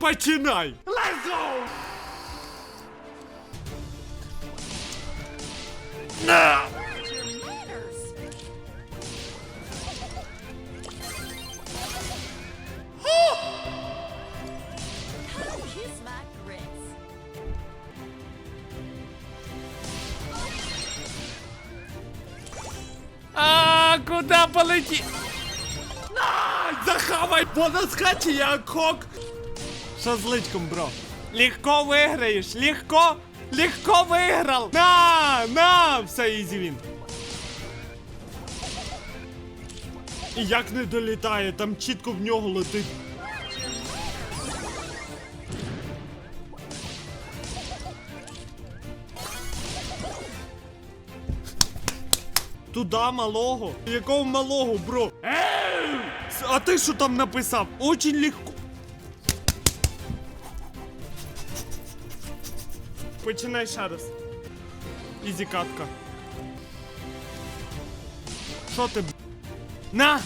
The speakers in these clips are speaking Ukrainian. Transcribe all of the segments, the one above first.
починай! Let's go! На! А, куда полети? На! Захавай! Вона скаче, як Що з личком, бро? Легко виграєш! Легко! Легко виграв! На! На! Все, ізі він. І як не долітає, там чітко в нього летить. Туда малого? Якого малого, бро? А ти що там написав? Очень легко. Починай ще раз. Ізі катка. Що ти? На!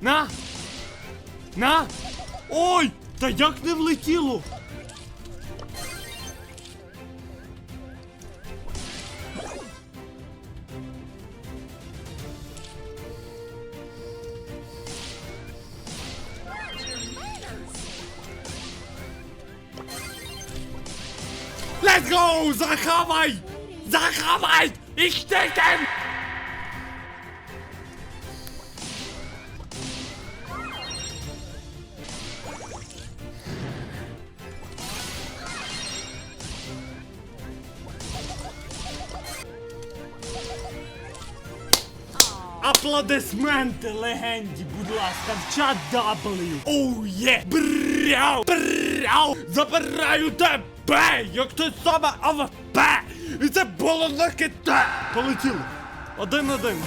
На! На! Ой! Та як не влетіло? Let's go! Захавай! Захавай! Ich denke! Аплодисменти легенді, будь ласка, в чат W. Оу є! Бряу! Бряу! Забираю тебе! Як той саме АВП! І це було на ките! Полетіло! Один-один.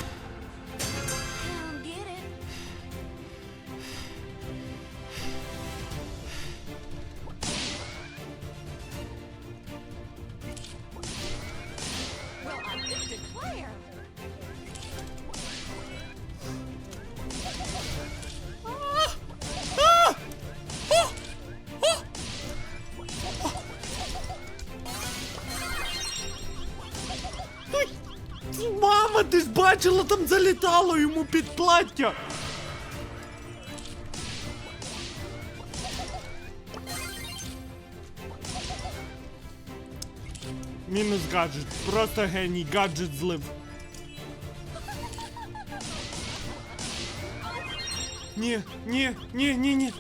Мама, ти ж бачила, там залітало йому під плаття! Мінус гаджет. Просто геній, гаджет злив. Ні, ні, ні, ні, ні.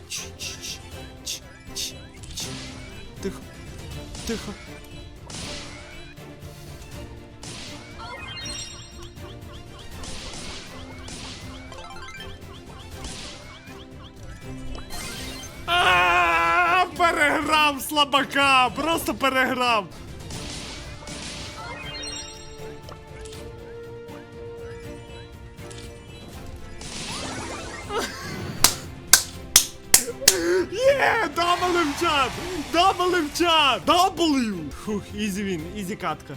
Тихо. Тихо. Переграв слабака! Просто переграв! Є! Дабли в чат! Дабли в чат! W! Фух, ізі він, ізі катка.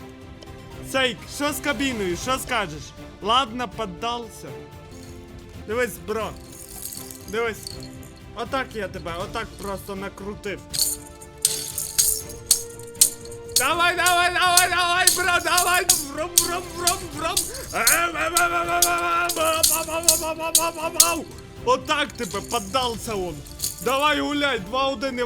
Сейк, що з кабіною? Що скажеш? Ладно, поддался. Дивись, бро. Дивись. Отак я тебе, отак просто накрутив. Давай, давай, давай, давай, бро, давай! Врум, врум, врум, врум! Отак тебе поддался он. Давай гуляй, 2-1 не